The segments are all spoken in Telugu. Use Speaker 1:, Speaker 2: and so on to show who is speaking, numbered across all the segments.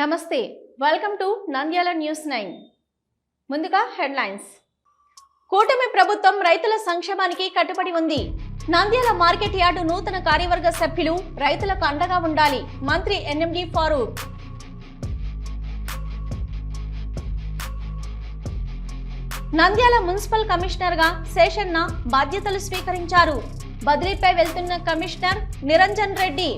Speaker 1: నమస్తే welcome to Nandyal news nine ముందుగా హెడ్లైన్స్ కూటమి ప్రభుత్వం రైతుల సంక్షేమానికి కట్టుబడి ఉంది. నంద్యాల మార్కెట్ యార్డు నూతన కార్యవర్గ సభ్యులు రైతులకు అండగా ఉండాలి మంత్రి ఎన్ఎండి ఫారూక్. నంద్యాల మున్సిపల్ కమిషనర్గా శేషన్న బాధ్యతలు స్వీకరించారు. బదిలీపై వెళ్తున్న commissioner Niranjan Reddy.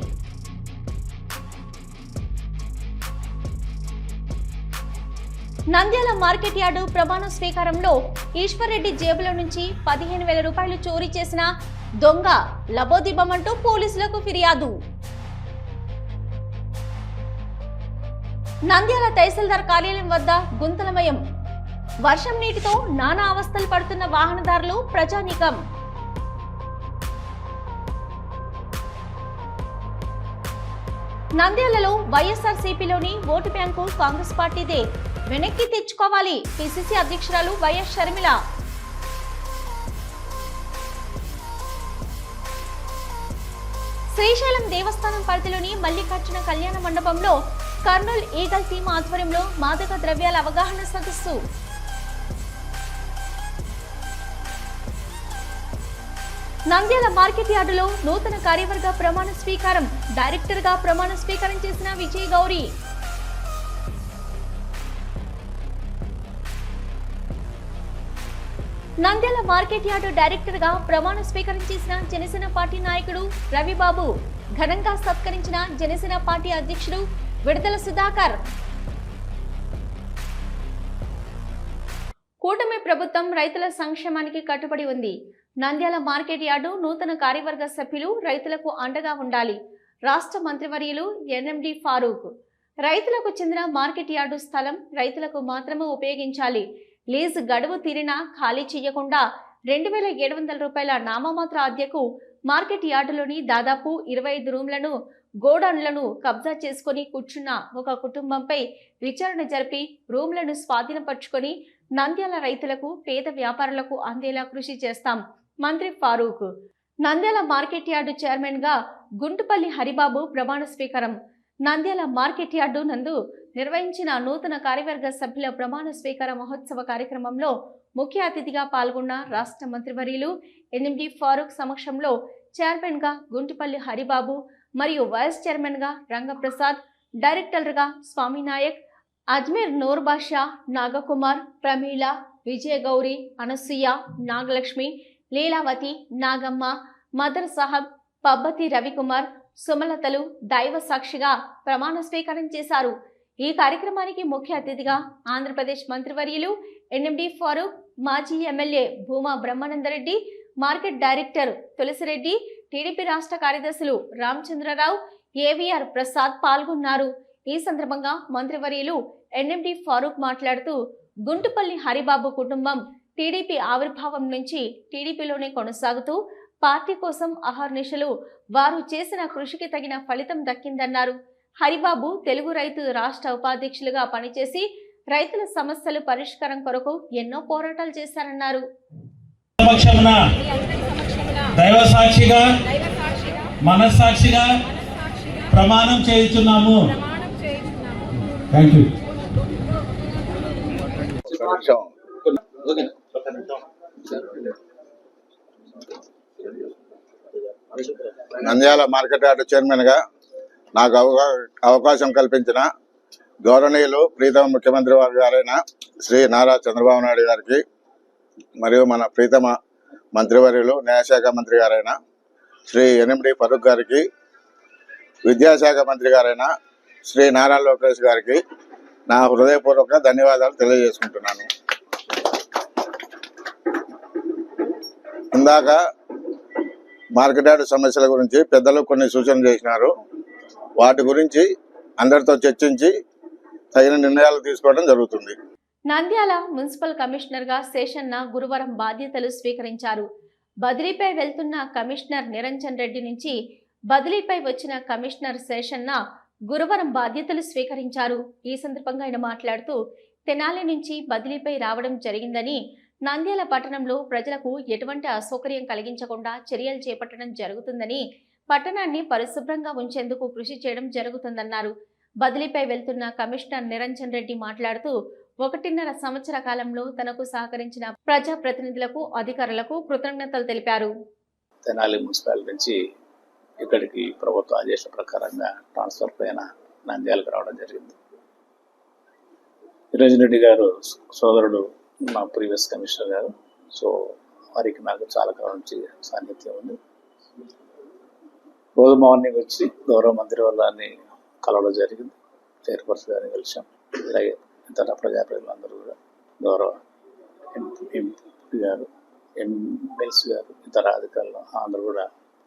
Speaker 1: Nandyal market yard ప్రమాణ స్వీకారంలో ఈశ్వర్రెడ్డి జేబులో నుంచి పదిహేను వేల రూపాయలు చోరీ చేసిన దొంగ లబోదిబమంటూ పోలీసులకు ఫిర్యాదు. నంద్యాల తహసీల్దార్ కార్యాలయం వద్ద గుంతలమయం. వర్షం నీటితో నానా అవస్థలు పడుతున్న వాహనదారులు ప్రజానీకం. నంద్యాలలో వైఎస్ఆర్ సిపిలోని ఓటు బ్యాంకు కాంగ్రెస్ పార్టీదే. వెనక్కి తెచ్చుకోవాలి. పిసిసి అధ్యక్షురాలు వైఎస్ షర్మిల. శ్రీశైలం దేవస్థానం పరిధిలోని మల్లికార్జున కళ్యాణ మండపంలో కర్నూల్ ఈగల్ టీం ఆధ్వర్యంలో మాదక ద్రవ్యాల అవగాహన సదస్సు. నంద్యాల మార్కెట్ యార్డులో నూతన కార్యవర్గ ప్రమాణ స్వీకారం. డైరెక్టర్గా ప్రమాణ స్వీకారం చేసిన విజయ్ గౌరి. నంద్యాల మార్కెట్ యార్డు డైరెక్టర్గా ప్రమాణ స్వీకారం చేసిన జనసేన పార్టీ నాయకుడు రవిబాబు. ఘనంగా సత్కరించిన జనసేన పార్టీ అధ్యక్షుడు విడుదల సుధాకర్. కూటమి ప్రభుత్వం రైతుల సంక్షేమానికి కట్టుబడి ఉంది. నంద్యాల మార్కెట్ యార్డు నూతన కార్యవర్గ సభ్యులు రైతులకు అండగా ఉండాలి. రాష్ట్ర మంత్రివర్యులు ఎన్ఎండి ఫారూక్. రైతులకు చెందిన మార్కెట్ యార్డు స్థలం రైతులకు మాత్రమే ఉపయోగించాలి. లీజ్ గడువు తీరినా ఖాళీ చేయకుండా రెండు వేల ఏడు వందల రూపాయల నామమాత్ర అద్దెకు మార్కెట్ యార్డులోని దాదాపు ఇరవై ఐదు రూమ్లను గోడౌన్లను కబ్జా చేసుకొని కూర్చున్న ఒక కుటుంబంపై విచారణ జరిపి రూమ్లను స్వాధీనపరుచుకొని నంద్యాల రైతులకు పేద వ్యాపారులకు అందేలా కృషి చేస్తాం. మంత్రి ఫారూక్. నంద్యాల మార్కెట్ యార్డు చైర్మన్గా గుంటుపల్లి హరిబాబు ప్రమాణ స్వీకారం. నంద్యాల మార్కెట్ యార్డు నందు నిర్వహించిన నూతన కార్యవర్గ సభ్యుల ప్రమాణ స్వీకార మహోత్సవ కార్యక్రమంలో ముఖ్య అతిథిగా పాల్గొన్న రాష్ట్ర మంత్రివర్యులు ఎన్ఎండి ఫారూక్ సమక్షంలో చైర్మన్గా గుంటుపల్లి హరిబాబు మరియు వైస్ చైర్మన్గా రంగప్రసాద్ డైరెక్టర్గా స్వామినాయక్ అజ్మీర్ నూర్బాషా నాగకుమార్ ప్రమీళ విజయగౌరి అనసూయ నాగలక్ష్మి లీలావతి నాగమ్మ మదర్ సాహబ్ పబ్బతి రవికుమార్ సుమలతలు దైవ సాక్షిగా ప్రమాణ స్వీకారం చేశారు. ఈ కార్యక్రమానికి ముఖ్య అతిథిగా ఆంధ్రప్రదేశ్ మంత్రివర్యులు ఎన్ఎండి ఫారూక్ మాజీ MLA Bhuma Brahmanandareddy market director Tulasireddy TDP రాష్ట్ర కార్యదర్శులు రామచంద్రరావు ఏవిఆర్ ప్రసాద్ పాల్గొన్నారు. ఈ సందర్భంగా మంత్రివర్యులు ఎన్ఎండి ఫారూక్ మాట్లాడుతూ గుంటుపల్లి హరిబాబు కుటుంబం టీడీపీ ఆవిర్భావం నుంచి టీడీపీలోనే కొనసాగుతూ పార్టీ కోసం అహర్నిశలు వారు చేసిన కృషికి తగిన ఫలితం దక్కిందన్నారు. హరిబాబు తెలుగు రైతు రాష్ట్ర ఉపాధ్యక్షులుగా పనిచేసి రైతుల సమస్యలు పరిష్కారం కొరకు ఎన్నో పోరాటాలు చేశారన్నారు.
Speaker 2: పక్షమున దైవ సాక్షిగా మనస్సాక్షిగా ప్రమాణం చేయుచున్నాము. థ్యాంక్ యూ
Speaker 3: నిమిషం నంద్యాల మార్కెట్ యార్డ్ చైర్మన్గా నాకు అవకాశం కల్పించిన గౌరవనీయులు ప్రీతమ ముఖ్యమంత్రి వారి గారైన శ్రీ నారా చంద్రబాబు నాయుడు గారికి మరియు మన ప్రీతమ మంత్రివర్యులు న్యాయశాఖ మంత్రి గారైన శ్రీ ఎనిమిడి ఫరూక్ గారికి విద్యాశాఖ మంత్రి గారైన శ్రీ నారా లోకేష్ గారికి నా హృదయపూర్వక ధన్యవాదాలు తెలియజేసుకుంటున్నాను. ఇందాక మార్కెట్ యార్డ్ సమస్యల గురించి పెద్దలు కొన్ని సూచనలు చేసినారు. వాటి గురించి అందరితో చర్చించి తగిన నిర్ణయాలు తీసుకోవడం జరుగుతుంది.
Speaker 1: నంద్యాల మున్సిపల్ కమిషనర్గా శేషన్న గురువారం బాధ్యతలు స్వీకరించారు. బదిలీపై వెళ్తున్న కమిషనర్ నిరంజన్ రెడ్డి నుంచి బదిలీపై వచ్చిన కమిషనర్ శేషన్న గురువారం బాధ్యతలు స్వీకరించారు. ఈ సందర్భంగా ఆయన మాట్లాడుతూ తెనాలి నుంచి బదిలీపై రావడం జరిగిందని నంద్యాల పట్టణంలో ప్రజలకు ఎటువంటి అసౌకర్యం కలిగించకుండా చర్యలు చేపట్టడం జరుగుతుందని పట్టణాన్ని పరిశుభ్రంగా ఉంచేందుకు కృషి చేయడం జరుగుతుందన్నారు. బదిలీపై వెళ్తున్న కమిషనర్ నిరంజన్ రెడ్డి మాట్లాడుతూ ఒకటిన్నర సంవత్సర కాలంలో తనకు సహకరించిన ప్రజాప్రతినిధులకు అధికారులకు కృతజ్ఞతలు తెలిపారు.
Speaker 4: తెనాలి మున్సిపాలిటీ నుంచి ఇక్కడికి ప్రభుత్వ ఆదేశం ప్రకారంగా ట్రాన్స్ఫర్ పైన నంద్యాలకు రావడం జరిగింది. నిరంజన్ రెడ్డి గారు సోదరుడు మా ప్రీవియస్ కమిషనర్ గారు. సో వారికి నాకు చాలా కాలం నుంచి సాన్నిధ్యం ఉంది. రోజు మార్నింగ్ వచ్చి గౌరవ మంత్రి వాళ్ళని కలవడం జరిగింది. చైర్పర్సన్ గారిని కలిసాం అలాగే ఇతర ప్రజాప్రతినిధులు అందరూ కూడా గౌరవ ఎంపీ గారు ఎమ్మెల్సీ గారు ఇతర అధికారులు అందరూ కూడా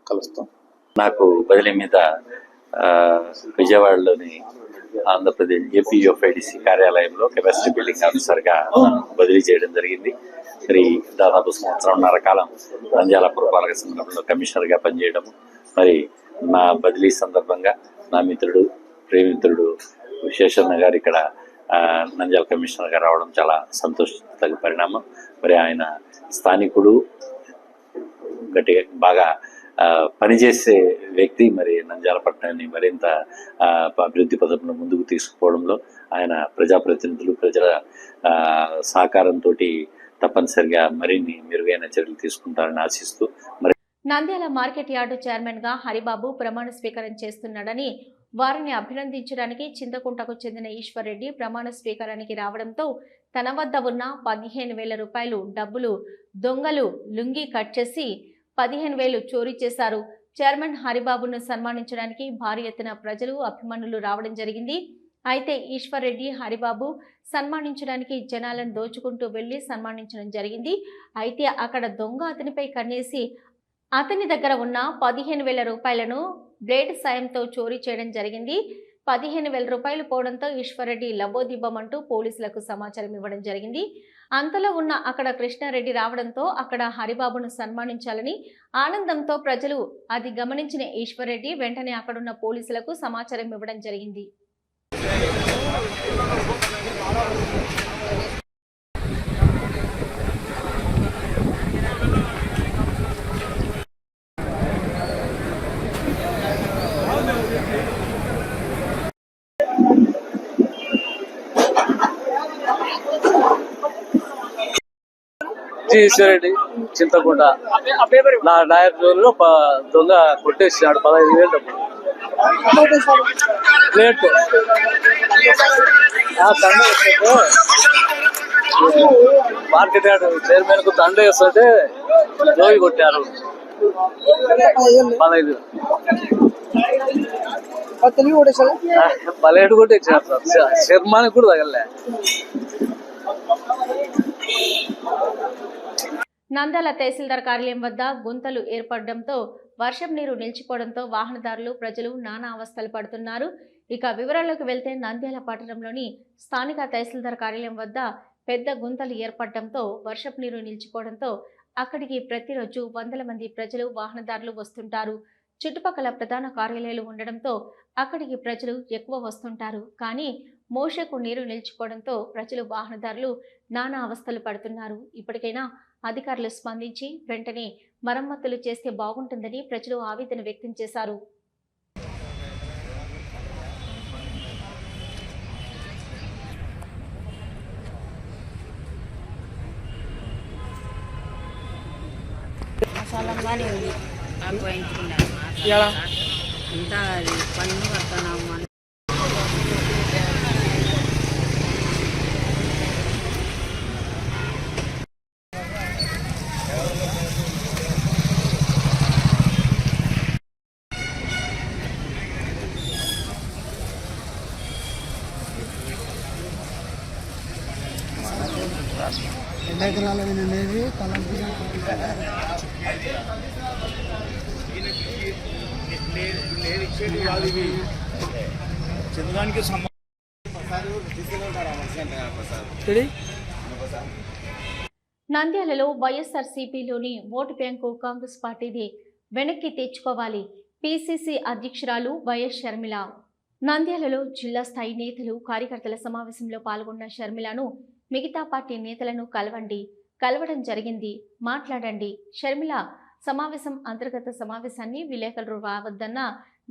Speaker 4: కలుస్తాం.
Speaker 5: నాకు బదిలీ మీద విజయవాడలోని ఆంధ్రప్రదేశ్ ఏపీఎఫ్ఐడిసి కార్యాలయంలో కెపాసిటీ బిల్డింగ్ ఆఫీసర్గా బదిలీ చేయడం జరిగింది. మరి దాదాపు సంవత్సరంన్నర కాలం నంద్యాల పురపాలక సందర్భంలో కమిషనర్గా పనిచేయడం మరి నా బదిలీ సందర్భంగా నా మిత్రుడు ప్రేమిత్రుడు విశేషన్న గారు ఇక్కడ నంద్యాల కమిషనర్గా రావడం చాలా సంతోషించదగ్గ పరిణామం. మరి ఆయన స్థానికుడు గట్టిగా బాగా పనిచేసే వ్యక్తి మరి నంద్యాల మరింత అభివృద్ధి పథకంలో ముందుకు తీసుకుపోవడంలో ఆయన ప్రజాప్రతినిధులు ప్రజల ఆ, సహకారంతో తప్పనిసరిగా మరిన్ని మెరుగైన చర్యలు తీసుకుంటారని ఆశిస్తూ మరి
Speaker 1: నంద్యాల మార్కెట్ యార్డు చైర్మన్గా హరిబాబు ప్రమాణ స్వీకారం చేస్తున్నాడని వారిని అభినందించడానికి చింతకుంటకు చెందిన ఈశ్వర్ రెడ్డి ప్రమాణ స్వీకారానికి రావడంతో తన వద్ద ఉన్న పదిహేను వేల రూపాయలు డబ్బులు దొంగలు లుంగి కట్ చేసి పదిహేను వేలు చోరీ చేశారు. చైర్మన్ హరిబాబును సన్మానించడానికి భారీ ఎత్తున ప్రజలు అభిమానులు రావడం జరిగింది. అయితే ఈశ్వర్ రెడ్డి హరిబాబు సన్మానించడానికి జనాలను దోచుకుంటూ వెళ్ళి సన్మానించడం జరిగింది. అయితే అక్కడ దొంగ అతనిపై కన్నేసి అతని దగ్గర ఉన్న పదిహేను వేల రూపాయలను బ్లేడ్ సాయంతో చోరీ చేయడం జరిగింది. పదిహేను వేల రూపాయలు పోవడంతో ఈశ్వర్ రెడ్డి లబోదిబ్బమంటూ పోలీసులకు సమాచారం ఇవ్వడం జరిగింది. అంతలో ఉన్న అక్కడ కృష్ణారెడ్డి రావడంతో అక్కడ హరిబాబును సన్మానించాలని ఆనందంతో ప్రజలు అది గమనించిన ఈశ్వర్రెడ్డి వెంటనే అక్కడున్న పోలీసులకు సమాచారం ఇవ్వడం జరిగింది.
Speaker 6: ఈశ్వరెడ్డి చింతకుంట. నా జోన్లో ప- దొంగ కొట్టేసినాడు పదహైదు వేలు డబ్బులు. ప్లేట్. మార్కెట్ యార్డ్ చైర్మన్కు దండ వేస్తుంటే జోగి కొట్టారు. పదహైదు పదిహేడు కూడా ఇచ్చారు సార్ కూడా తగలే
Speaker 1: నంద్యాల తహసీల్దార్ కార్యాలయం వద్ద గుంతలు ఏర్పడడంతో వర్షం నీరు నిలిచిపోవడంతో వాహనదారులు ప్రజలు నానా అవస్థలు పడుతున్నారు. ఇక వివరాల్లోకి వెళ్తే నంద్యాల పట్టణంలోని స్థానిక తహసీల్దార్ కార్యాలయం వద్ద పెద్ద గుంతలు ఏర్పడడంతో వర్షపు నీరు నిలిచిపోవడంతో అక్కడికి ప్రతిరోజు వందల మంది ప్రజలు వాహనదారులు వస్తుంటారు. చుట్టుపక్కల ప్రధాన కార్యాలయాలు ఉండడంతో అక్కడికి ప్రజలు ఎక్కువ వస్తుంటారు. కానీ మోషకు నీరు నిలిచిపోవడంతో ప్రజలు వాహనదారులు నానా అవస్థలు పడుతున్నారు. ఇప్పటికైనా అధికారులు స్పందించి వెంటనే మరమ్మతులు చేస్తే బాగుంటుందని ప్రజలు ఆవేదన వ్యక్తం చేశారు.
Speaker 7: మసాలంగానే ఉంది. ఆగ్రహించుకున్నారు నంద్యాలలో అది పన్ను కడుతున్నాము
Speaker 1: నంద్యాలలో వైఎస్ఆర్సీపీలోని ఓటు బ్యాంకు కాంగ్రెస్ పార్టీది వెనక్కి తెచ్చుకోవాలి. పిసిసి అధ్యక్షురాలు వైఎస్ షర్మిల. నంద్యాలలో జిల్లా స్థాయి నేతలు కార్యకర్తల సమావేశంలో పాల్గొన్న షర్మిలను మిగతా పార్టీ నేతలను కలవండి కలవడం జరిగింది మాట్లాడండి. షర్మిల సమావేశం అంతర్గత సమావేశాన్ని విలేకరులు రావద్దన్న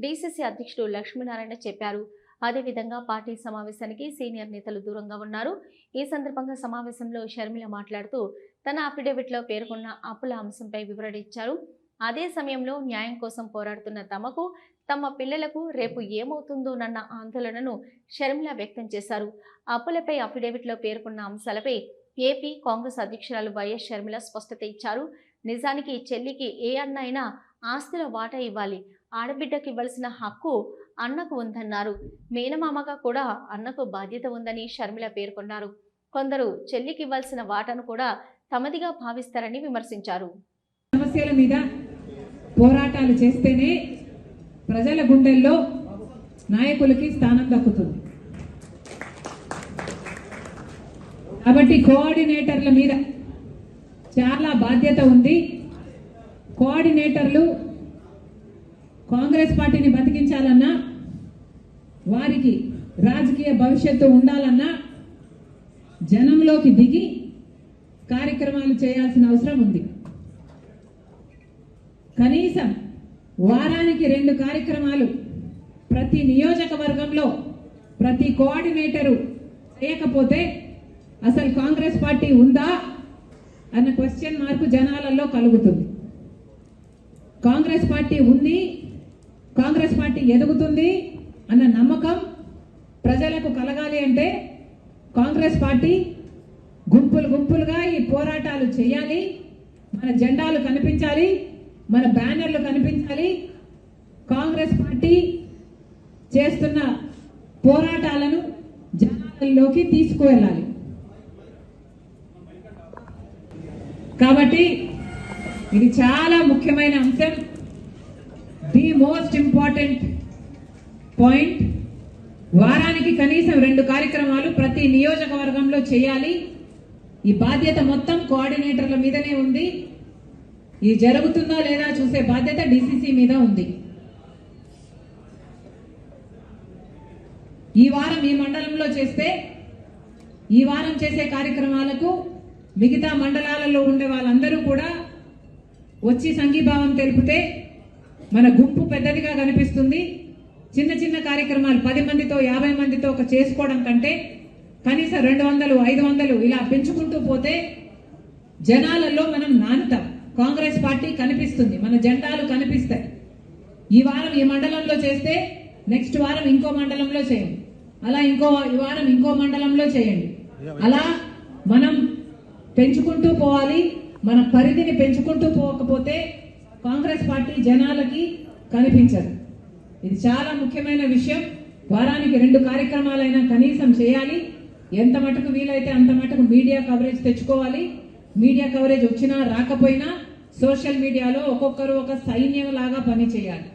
Speaker 1: డీసీసీ అధ్యక్షుడు లక్ష్మీనారాయణ చెప్పారు. అదేవిధంగా పార్టీ సమావేశానికి సీనియర్ నేతలు దూరంగా ఉన్నారు. ఈ సందర్భంగా సమావేశంలో షర్మిల మాట్లాడుతూ తన అఫిడవిట్లో పేర్కొన్న అప్పుల అంశంపై వివరణ ఇచ్చారు. అదే సమయంలో న్యాయం కోసం పోరాడుతున్న తమకు తమ పిల్లలకు రేపు ఏమవుతుందోనన్న ఆందోళనను షర్మిల వ్యక్తం చేశారు. అప్పులపై అఫిడేవిట్లో పేర్కొన్న అంశాలపై ఏపీ కాంగ్రెస్ అధ్యక్షురాలు వైఎస్ షర్మిల స్పష్టత ఇచ్చారు. నిజానికి చెల్లికి ఏ అన్న అయినా ఆస్తుల వాటా ఇవ్వాలి. ఆడబిడ్డకి ఇవ్వాల్సిన హక్కు అన్నకు ఉందన్నారు. మేనమామగా కూడా అన్నకు బాధ్యత ఉందని షర్మిల పేర్కొన్నారు. కొందరు చెల్లికి ఇవ్వాల్సిన వాటాను కూడా తమదిగా భావిస్తారని విమర్శించారు.
Speaker 8: సమస్యల మీద పోరాటాలు చేస్తేనే ప్రజల గుండెల్లో నాయకులకి స్థానం దక్కుతుంది. కాబట్టి కోఆర్డినేటర్ల మీద చాలా బాధ్యత ఉంది. కోఆర్డినేటర్లు కాంగ్రెస్ పార్టీని బతికించాలన్నా వారికి రాజకీయ భవిష్యత్తు ఉండాలన్నా జనంలోకి దిగి కార్యక్రమాలు చేయాల్సిన అవసరం ఉంది. కనీసం వారానికి రెండు కార్యక్రమాలు. ప్రతి నియోజకవర్గంలో ప్రతి కోఆర్డినేటరు చేయకపోతే అసలు కాంగ్రెస్ పార్టీ ఉందా అన్న క్వశ్చన్ మార్కు జనాలలో కలుగుతుంది. కాంగ్రెస్ పార్టీ ఉంది కాంగ్రెస్ పార్టీ ఎదుగుతుంది అన్న నమ్మకం ప్రజలకు కలగాలి అంటే కాంగ్రెస్ పార్టీ గుంపులు గుంపులుగా ఈ పోరాటాలు చేయాలి మన జెండాలు కనిపించాలి మన బ్యానర్లు కనిపించాలి. కాంగ్రెస్ పార్టీ చేస్తున్న పోరాటాలను జనాలలోకి తీసుకువెళ్ళాలి. కాబట్టి ఇది చాలా ముఖ్యమైన అంశం. The most important point. వారానికి కనీసం రెండు కార్యక్రమాలు ప్రతి నియోజకవర్గంలో చేయాలి. ఈ బాధ్యత మొత్తం కోఆర్డినేటర్ల మీదనే ఉంది. ఇది జరుగుతుందా లేదా చూసే బాధ్యత డిసిసి మీద ఉంది. ఈ వారం ఈ మండలంలో చేస్తే ఈ వారం చేసే కార్యక్రమాలకు మిగతా మండలాలలో ఉండే వాళ్ళందరూ కూడా వచ్చి సంఘీభావం తెలిపితే మన గుంపు పెద్దదిగా కనిపిస్తుంది. చిన్న చిన్న కార్యక్రమాలు పది మందితో యాభై మందితో ఒక చేసుకోవడం కంటే కనీసం రెండు వందలు ఐదు వందలు ఇలా పెంచుకుంటూ పోతే జనాలలో మనం నానుతాం. కాంగ్రెస్ పార్టీ కనిపిస్తుంది. మన జెండాలు కనిపిస్తాయి. ఈ వారం ఈ మండలంలో చేస్తే నెక్స్ట్ వారం ఇంకో మండలంలో చేయండి. అలా ఇంకో ఈ వారం ఇంకో మండలంలో చేయండి. అలా మనం పెంచుకుంటూ పోవాలి. మన పరిధిని పెంచుకుంటూ పోకపోతే కాంగ్రెస్ పార్టీ జనాలకి కనిపించదు. ఇది చాలా ముఖ్యమైన విషయం. వారానికి రెండు కార్యక్రమాలైనా కనీసం చేయాలి. ఎంత మటుకు వీలైతే అంత మటుకు మీడియా కవరేజ్ తెచ్చుకోవాలి. మీడియా కవరేజ్ వచ్చినా రాకపోయినా సోషల్ మీడియాలో ఒక్కొక్కరు ఒక సైన్యం లాగా పనిచేయాలి.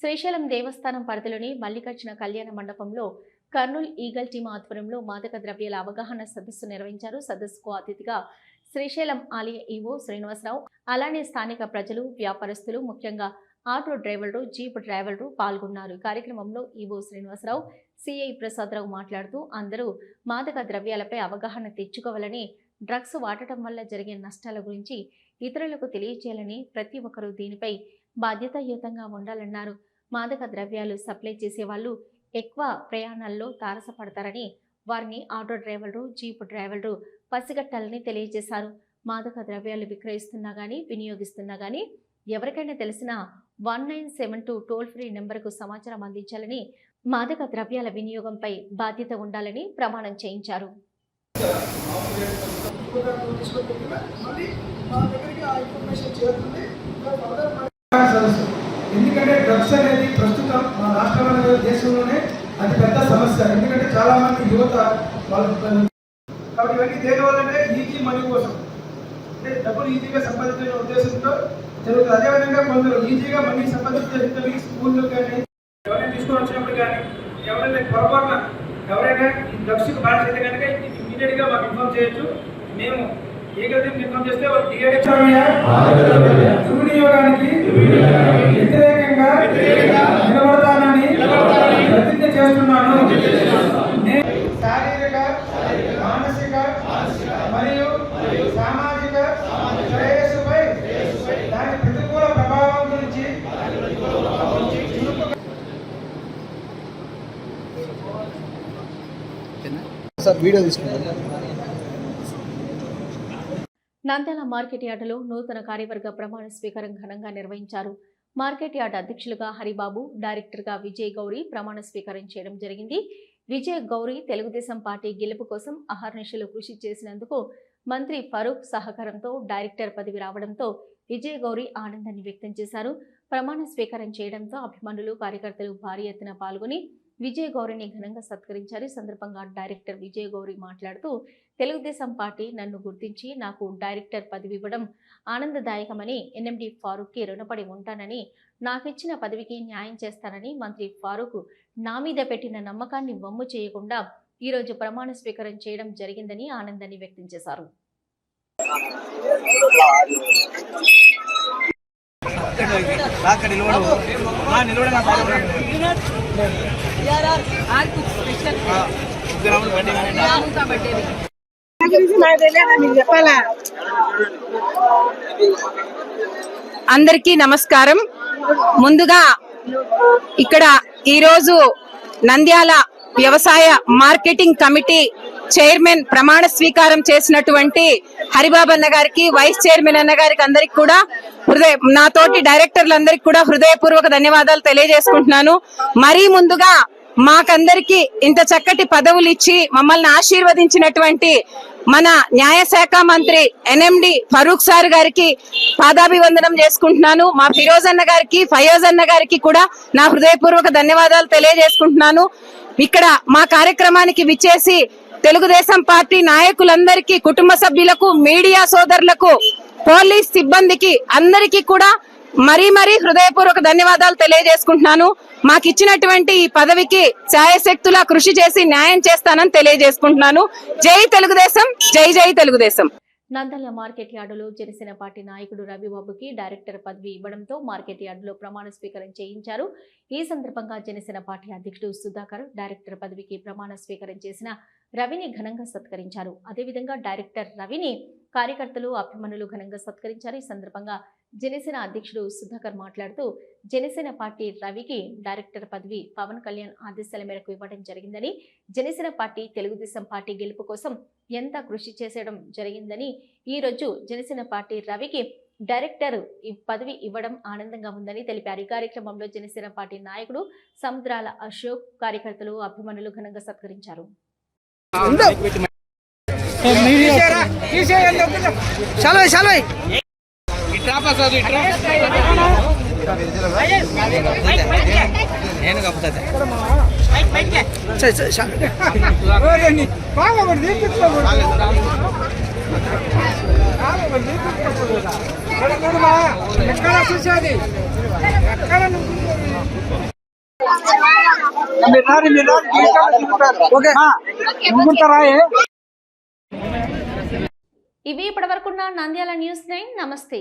Speaker 1: శ్రీశైలం దేవస్థానం పరిధిలోని మల్లికార్జున కళ్యాణ మండపంలో కర్నూలు ఈగల్ టీమ్ ఆధ్వర్యంలో మాదక ద్రవ్యాల అవగాహన సదస్సు నిర్వహించారు. సదస్సుకు అతిథిగా శ్రీశైలం ఆలయ ఈవో శ్రీనివాసరావు. అలానే స్థానిక ప్రజలు వ్యాపారస్తులు ముఖ్యంగా ఆటో డ్రైవర్లు జీప్ డ్రైవర్లు పాల్గొన్నారు. కార్యక్రమంలో ఈవో శ్రీనివాసరావు సిఐ ప్రసాదరావు మాట్లాడుతూ అందరూ మాదక ద్రవ్యాలపై అవగాహన తెచ్చుకోవాలని డ్రగ్స్ వాడటం వల్ల జరిగే నష్టాల గురించి ఇతరులకు తెలియచేయాలని ప్రతి ఒక్కరూ దీనిపై బాధ్యతాయుతంగా ఉండాలన్నారు. మాదక ద్రవ్యాలు సప్లై చేసే వాళ్ళు ఎక్కువ ప్రయాణాల్లో తారసపడతారని వారిని ఆటో డ్రైవర్లు జీప్ డ్రైవర్లు పసిగట్టాలని తెలియజేశారు. మాదక ద్రవ్యాలు విక్రయిస్తున్నా కానీ వినియోగిస్తున్నా కానీ ఎవరికైనా తెలిసినా one nine seven two toll free నెంబర్కు సమాచారం అందించాలని మాదక ద్రవ్యాల వినియోగంపై బాధ్యత ఉండాలని ప్రమాణం చేయించారు.
Speaker 9: ఎందుకంటే డ్రగ్స్ అనేది ప్రస్తుతం మన రాష్ట్రంలో దేశంలోనే అది పెద్ద సమస్య. ఎందుకంటే చాలా మంది యువత వాళ్ళు కాబట్టి ఇవన్నీ దేని వల్లంటే ఈజీ మనీ కోసం. అంటే డబ్బులు ఈజీగా సంపాదించే ఉద్దేశంతో జరుగుతుంది అదేవిధంగా కొందరు ఈజీగా మనీ సంపాదించే స్కూల్లో కానీ ఎవరైనా తీసుకొని వచ్చినప్పుడు కానీ ఎవరైనా పొరపాటున ఎవరైనా ఈ డ్రగ్స్కి బాధ్యత అయితే కనుక ఇమీడియట్గా మాకు ఇన్ఫార్మ్ చేయొచ్చు. మేము ఏ గది ఇన్ఫార్మ్ చేస్తే వాళ్ళు దుర్వినియోగానికి వ్యతిరేకంగా నిలబడతానని ప్రతిజ్ఞ చేస్తున్నాను సార్ వీడియో తీసుకుంటాం
Speaker 1: నంద్యాల మార్కెట్ యార్డులో నూతన కార్యవర్గ ప్రమాణ స్వీకారం ఘనంగా నిర్వహించారు. మార్కెట్ యార్డ్ అధ్యక్షులుగా హరిబాబు డైరెక్టర్గా విజయ్ గౌరీ ప్రమాణ స్వీకారం చేయడం జరిగింది. విజయ్ గౌరీ తెలుగుదేశం పార్టీ గెలుపు కోసం అహర్నిశలు కృషి చేసినందుకు మంత్రి ఫరూక్ సహకారంతో డైరెక్టర్ పదవి రావడంతో విజయ్ గౌరి ఆనందాన్ని వ్యక్తం చేశారు. ప్రమాణ స్వీకారం చేయడంతో అభిమానులు కార్యకర్తలు భారీ ఎత్తున పాల్గొని విజయ గౌరిని ఘనంగా సత్కరించారు. ఈ సందర్భంగా డైరెక్టర్ విజయ గౌరి మాట్లాడుతూ తెలుగుదేశం పార్టీ నన్ను గుర్తించి నాకు డైరెక్టర్ పదవి ఇవ్వడం ఆనందదాయకమని ఎన్ఎండి ఫారూక్కి రుణపడి ఉంటానని నాకిచ్చిన పదవికి న్యాయం చేస్తానని మంత్రి ఫారూక్ నా మీద పెట్టిన నమ్మకాన్ని వమ్ము చేయకుండా ఈరోజు ప్రమాణ స్వీకారం చేయడం జరిగిందని ఆనందాన్ని వ్యక్తం చేశారు.
Speaker 10: అందరికీ నమస్కారం. ముందుగా ఇక్కడ ఈరోజు నంద్యాల వ్యవసాయ మార్కెటింగ్ కమిటీ చైర్మన్ ప్రమాణ స్వీకారం చేసినటువంటి హరిబాబు అన్న గారికి వైస్ చైర్మన్ అన్న గారికి అందరికి కూడా హృదయ నాతోటి డైరెక్టర్లందరికి కూడా హృదయపూర్వక ధన్యవాదాలు తెలియజేసుకుంటున్నాను. మరీ ముందుగా మాకందరికి ఇంత చక్కటి పదవులు ఇచ్చి మమ్మల్ని ఆశీర్వదించినటువంటి మన న్యాయశాఖ మంత్రి ఎన్ఎండి ఫరూక్ సార్ గారికి పాదాభివందనం చేసుకుంటున్నాను. మా ఫిరోజ్ అన్న గారికి ఫయోజ్ అన్న గారికి కూడా నా హృదయపూర్వక ధన్యవాదాలు తెలియజేసుకుంటున్నాను. ఇక్కడ మా కార్యక్రమానికి విచ్చేసి తెలుగుదేశం పార్టీ నాయకులందరికీ కుటుంబ సభ్యులకు మీడియా సోదరులకు పోలీస్ సిబ్బందికి అందరికీ కూడా మరీ మరీ హృదయపూర్వక ధన్యవాదాలు తెలియజేసుకుంటున్నాను. మాకు ఇచ్చినటువంటి ఈ పదవికి ఛాయశక్తులా కృషి చేసి న్యాయం చేస్తానని తెలియజేసుకుంటున్నాను. జై తెలుగుదేశం జై జై తెలుగుదేశం.
Speaker 1: నందల మార్కెట్ యార్డులో జనసేన పార్టీ నాయకుడు రవిబాబుకి డైరెక్టర్ పదవి ఇవ్వడంతో మార్కెట్ యార్డులో ప్రమాణ స్వీకారం చేయించారు. ఈ సందర్భంగా జనసేన పార్టీ అధ్యక్షుడు సుధాకర్ డైరెక్టర్ పదవికి ప్రమాణ స్వీకారం చేసిన రవిని ఘనంగా సత్కరించారు. అదేవిధంగా డైరెక్టర్ రవిని కార్యకర్తలు అభిమానులు ఘనంగా సత్కరించారు. ఈ సందర్భంగా జనసేన అధ్యక్షుడు సుధాకర్ మాట్లాడుతూ జనసేన పార్టీ రవికి డైరెక్టర్ పదవి పవన్ కళ్యాణ్ ఆదేశాల మేరకు ఇవ్వడం జరిగిందని జనసేన పార్టీ తెలుగుదేశం పార్టీ గెలుపు కోసం ఎంత కృషి చేసేయడం జరిగిందని ఈ రోజు జనసేన పార్టీ రవికి డైరెక్టర్ ఈ పదవి ఇవ్వడం ఆనందంగా ఉందని తెలిపారు. ఈ కార్యక్రమంలో జనసేన పార్టీ నాయకుడు సముద్రాల అశోక్ కార్యకర్తలు అభిమానులు ఘనంగా సత్కరించారు.
Speaker 9: చాలా చాలా చూసేది? ఓకే. ముందుంటారా
Speaker 1: ఇవి ఇప్పటివరకున్న నంద్యాల న్యూస్ నైన్. నమస్తే.